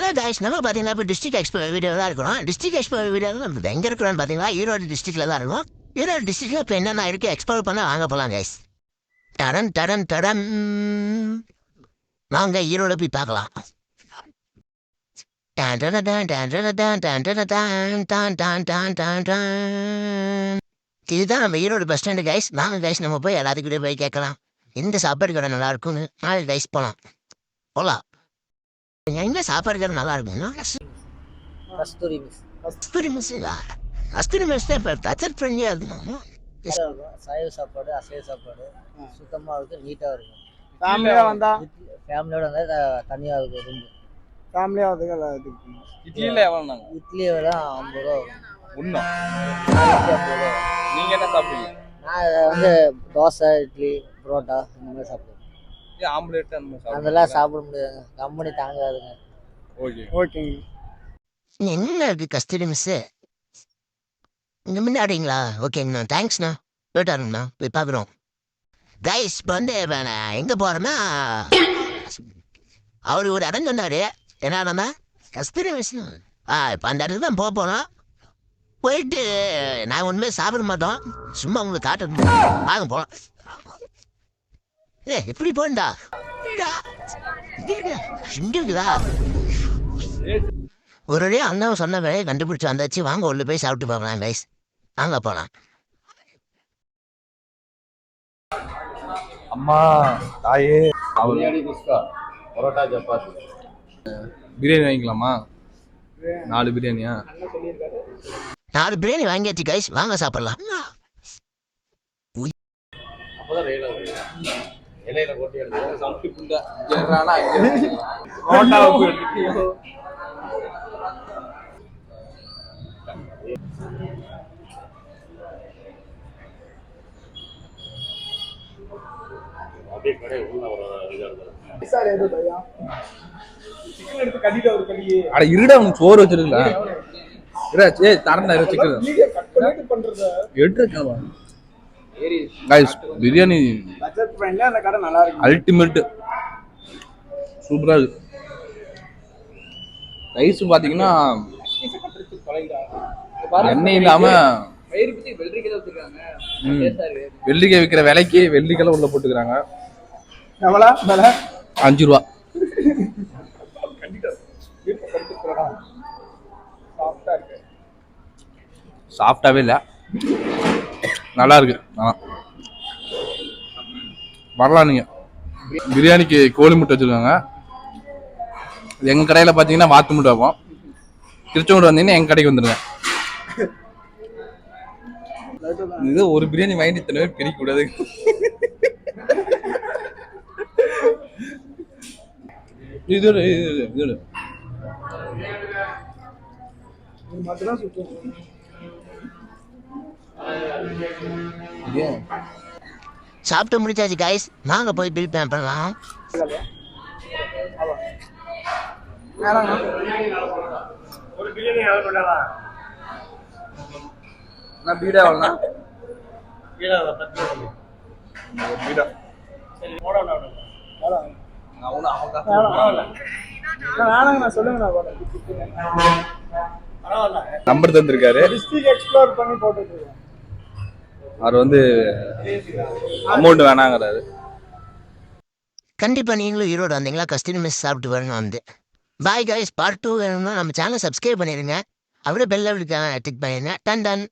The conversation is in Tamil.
ஹலோ கைஸ் நம்ம பார்த்தீங்கன்னா இப்போ டிஸ்ட்ரிக் எக்ஸ்போ வீடியோ தான் இருக்கிறோம் டிஸ்ட்ரிக் எக்ஸ்போ வீடியோ நம்ம எங்கே இருக்கிறோம்னு பார்த்தீங்கன்னா ஈரோடு டிஸ்ட்ரிக்டில் தான் இருக்கும் ஈரோடு டிஸ்ட்ரிக்டில் இப்போ என்னென்ன இருக்குது எக்ஸ்ப்ளோர் பண்ண வாங்க போகலாம் கைஸ் தரம் தரம் தரம் வாங்க ஈரோடு போய் பார்க்கலாம் இதுதான் நம்ம ஈரோடு பஸ் ஸ்டாண்டு கைஸ் வாங்க கைஸ் நம்ம போய் எல்லாத்துக்கிட்டே போய் கேட்கலாம் இந்த சாப்பாடு கடை நல்லா இருக்கும்னு நாலு கைஸ் போகலாம் போகலாம் எங்கே சாப்பாடு கடை நல்லா இருக்கும்னா Kasthuri mess. Kasthuri mess Kasthuri mess தான் இப்போ டச்சர் ஃப்ரெண்ட்லியாக இருக்கும். சைவ சாப்பாடு அசைவ சாப்பாடு. சுத்தமாக இருக்கும் நீட்டாக இருக்கும். ஃபேமிலியாக வந்தா? ஃபேமிலியோட வந்தால் த- தனியா இருக்கும் ரூம் ஃபேமிலியாக வந்து இட்லியில் எவ்வளோண்ணாங்க இட்லி விட ஐம்பது ரூபா வரும். நீங்கள் என்ன சாப்பிடுவீங்க? நான் வந்து தோசை இட்லி புரோட்டா இந்த மாதிரி சாப்பிடுவேன். ஆம்லேட் அந்த மாதிரி அதெல்லாம்? சாப்பிட முடியாதுங்க கம்பெனி தாங்காதுங்க. ஓகே. ஓகேங்க என்ன இருக்கு கஸ்தூரி மிஸ்ஸு இங்கே முன்னாடிங்களா ஓகேங்கண்ணா தேங்க்ஸ்ண்ணா போயிட்டாருங்கண்ணா போய் பார்க்குறோம். கைஸ் இப்போ வந்து இப்போ நான் எங்கே போகிறேன்னா அவர் ஒரு இடம் சொன்னார். என்னன்னா கஸ்தூரி மிஸ் ஆ இப்போ அந்த இடத்துக்கு தான் போக போனோம் போயிட்டு நான் ஒன்றுமே சாப்பிட மாட்டோம். சும்மா உங்களுக்கு காட்டணும் வாங்க போகலாம் ஏ எப்படி போண்டா. இருக்குதா ஒரு வழியா அண்ணாவும் சொன்ன வேலையை கண்டுபிடிச்சு வந்தாச்சு. வாங்க உள்ள போய் சாப்பிட்டு போகலாம் கைஸ் வாங்க போகலாம் அம்மா தாயே. பிரியாணி குஸ்கா பரோட்டா சப்பாத்தி. பிரியாணி வாங்கிக்கலாமா? நாலு பிரியாணியா? நாலு பிரியாணி வாங்கியாச்சு கைஸ் வாங்க சாப்பிடலாம். அப்பதான் இலையில போட்டு எடுத்து சாப்பிட்டு பரோட்டாவுக்கு அப்படியே கடை உள்ள ஒரு இதா இருக்கும் சார் எது பையா? சிக்கன் எடுத்து கட்டிட்டு ஒரு கடி அட இருடா உனக்கு சோறு வச்சிருக்கலாம் இருடா ஏய் தரண்டா இரு சிக்கன் வீடியோ கட் பண்ணிட்டு பண்றது? எடுத்துருக்கா கைஸ் பிரியாணி பட்ஜெட் ஃப்ரெண்ட்ல அந்த கடை நல்லா இருக்கு அல்டிமேட் சூப்பரா இருக்கு. ரைஸ் பாத்தீங்கன்னா எண்ணெய் இல்லாம ம். வெள்ளரிக்காய் விற்கிற விலைக்கு வெள்ளரிக்காய் உள்ள போட்டுக்கிறாங்க. எவ்வளோ? விலை? அஞ்சு ரூபா. சாஃப்டா இருக்கு. சாஃப்டாவே இல்லை. நல்லா இருக்கு வரலாம் நீங்க. பிரியாணிக்கு கோழி முட்டை வச்சிருக்காங்க. எங்க கடையில பாத்தீங்கன்னா வாத்து முட்டை வைப்போம். திருச்செங்கோடு வந்தீங்கன்னா எங்க கடைக்கு வந்துருங்க. இது ஒரு பிரியாணி வாங்கிட்டு இத்தனை பேர் பிரிக்க கூடாது. இதோட எடு, இது சாப்பிட்டு முடிச்சாச்சு கைஸ் நாங்கள் போய் பில் பே பண்ணலாம். நம்பர் தந்திருக்காரு. அவர் வந்து அமௌண்ட் வேணாங்கிறாரு. கண்டிப்பாக நீங்களும் ஈரோடு வந்தீங்களா கஸ்டின் மிஸ் சாப்பிட்டு வரணும் வந்து. பாய் காய்ஸ் பார்ட் டூ வேணும்னா நம்ம சேனல் சப்ஸ்கிரைப் பண்ணிடுங்க அப்படியே பெல் டிக் பண்ணிடுங்க டன் டன்